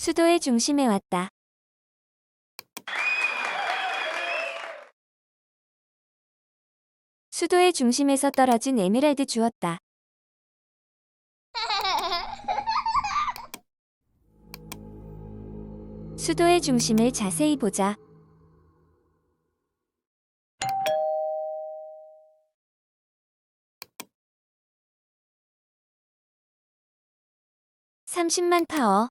수도의 중심에 왔다. 수도의 중심에서 떨어진 에메랄드 주었다. 수도의 중심을 자세히 보자. (30만) 파워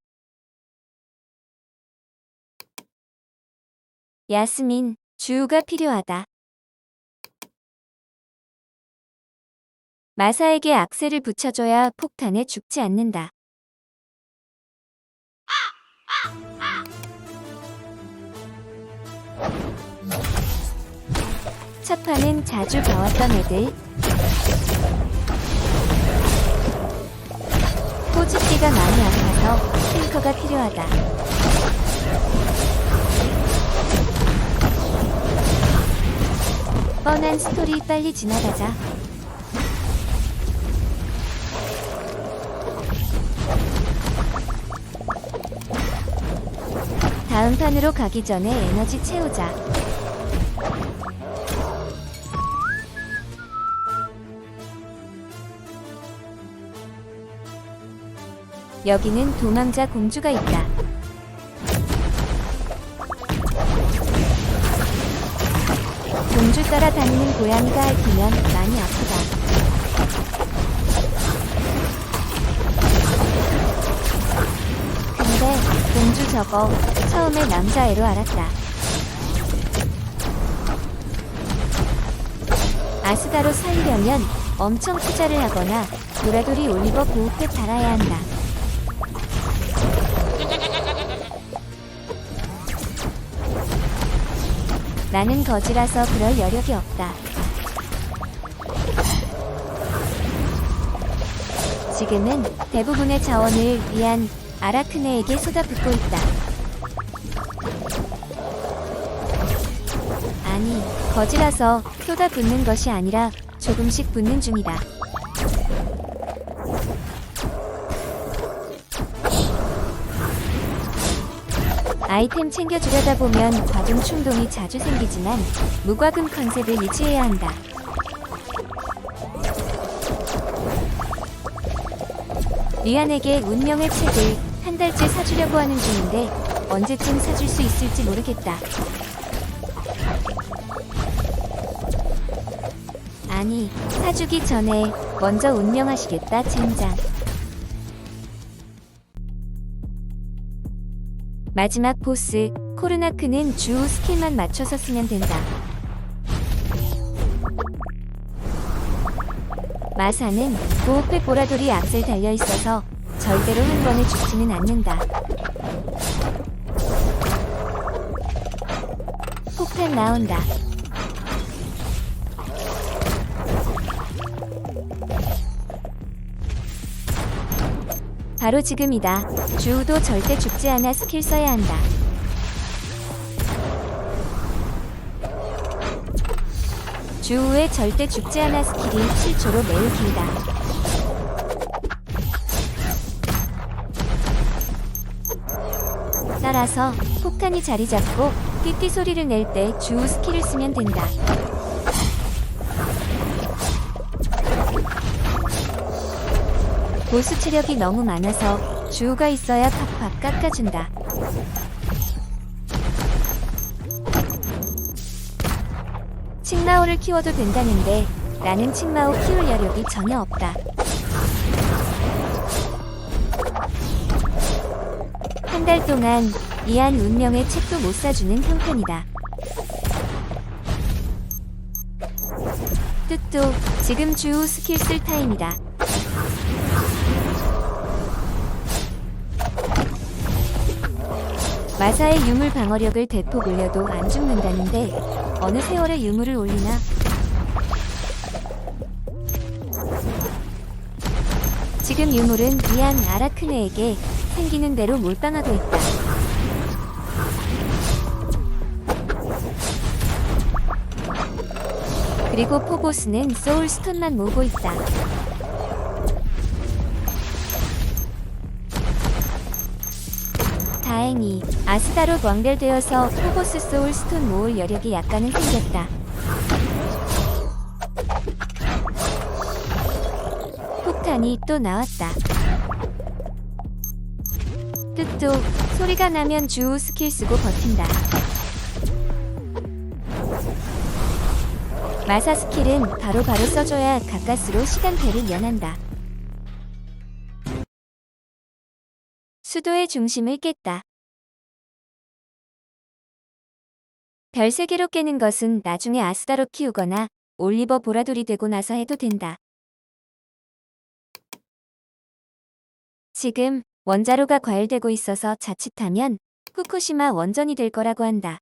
야스민, 주우가 필요하다. 마사에게 악셀을 붙여줘야 폭탄에 죽지 않는다. 첫 판은 자주 봐왔던 애들. 호집기가 많이 아파서 탱커가 필요하다. 뻔한 스토리 빨리 지나가자. 다음 판으로 가기 전에 에너지 채우자. 여기는 도망자 공주가 있다. 따라다니는 고양이가 핥히면 많이 아프다. 근데 공주 저거 처음에 남자애로 알았다. 아스가로 살려면 엄청 투자를 하거나 도라돌이 올리버 보호패 달아야 한다. 나는 거지라서 그럴 여력이 없다. 지금은 대부분의 자원을 위한 아라크네에게 쏟아붓고 있다. 아니, 거지라서 쏟아붓는 것이 아니라 조금씩 붓는 중이다. 아이템 챙겨주려다 보면 과금 충동이 자주 생기지만 무과금 컨셉을 유지해야 한다. 리안에게 운명의 책을 한 달째 사주려고 하는 중인데 언제쯤 사줄 수 있을지 모르겠다. 아니, 사주기 전에 먼저 운명하시겠다, 젠장. 마지막 보스, 코르나크는 주우 스킬만 맞춰서 쓰면 된다. 마사는 보호패 보라돌이 악셀 달려 있어서 절대로 한 번에 죽지는 않는다. 폭탄 나온다. 바로 지금이다. 주우도 절대 죽지 않아 스킬 써야 한다. 주우의 절대 죽지 않아 스킬이 7초로 매우 길다. 따라서 폭탄이 자리 잡고 띠띠 소리를 낼 때 주우 스킬을 쓰면 된다. 보스 체력이 너무 많아서 주우가 있어야 팍팍 깎아준다. 칭마오를 키워도 된다는데 나는 칭마오 키울 여력이 전혀 없다. 한 달 동안 이한 운명의 책도 못 사주는 형편이다. 뜻도 지금 주우 스킬 쓸 타임이다. 마사의 유물 방어력을 대폭 올려도 안 죽는다는데 어느 세월에 유물을 올리나? 지금 유물은 미안 아라크네에게 생기는 대로 몰빵하고 있다. 그리고 포보스는 소울스톤만 모으고 있다. 다행히 아스다로 완결되어서 포보스 소울 스톤 모을 여력이 약간은 생겼다. 폭탄이 또 나왔다. 뚝뚝 소리가 나면 주우 스킬 쓰고 버틴다. 마사 스킬은 바로바로 써줘야 가까스로 시간대를 연한다. 수도의 중심을 깼다. 별 세 개로 깨는 것은 나중에 아스다로 키우거나 올리버 보라돌이 되고 나서 해도 된다. 지금 원자로가 과열되고 있어서 자칫하면 후쿠시마 원전이 될 거라고 한다.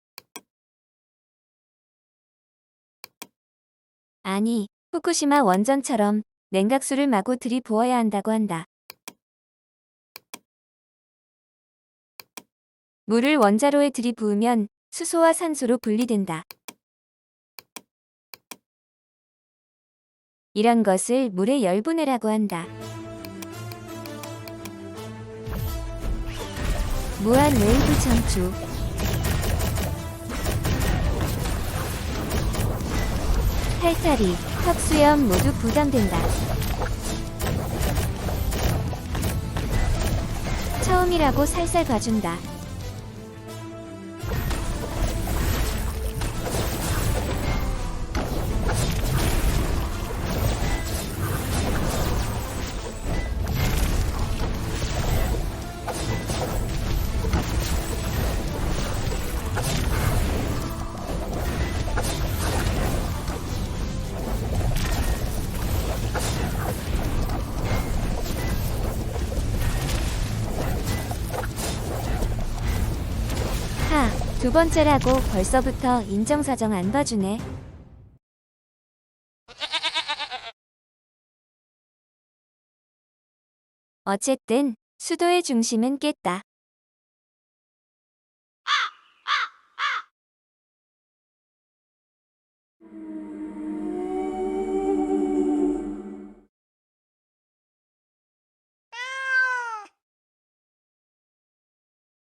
아니, 후쿠시마 원전처럼 냉각수를 마구 들이부어야 한다고 한다. 물을 원자로에 들이부으면 수소와 산소로 분리된다. 이런 것을 물의 열분해라고 한다. 무한 웨이브 창출 탈탈이, 턱수염 모두 부담된다. 처음이라고 살살 봐준다. 두 번째라고 벌써부터 인정사정 안 봐주네. 어쨌든 수도의 중심은 깼다.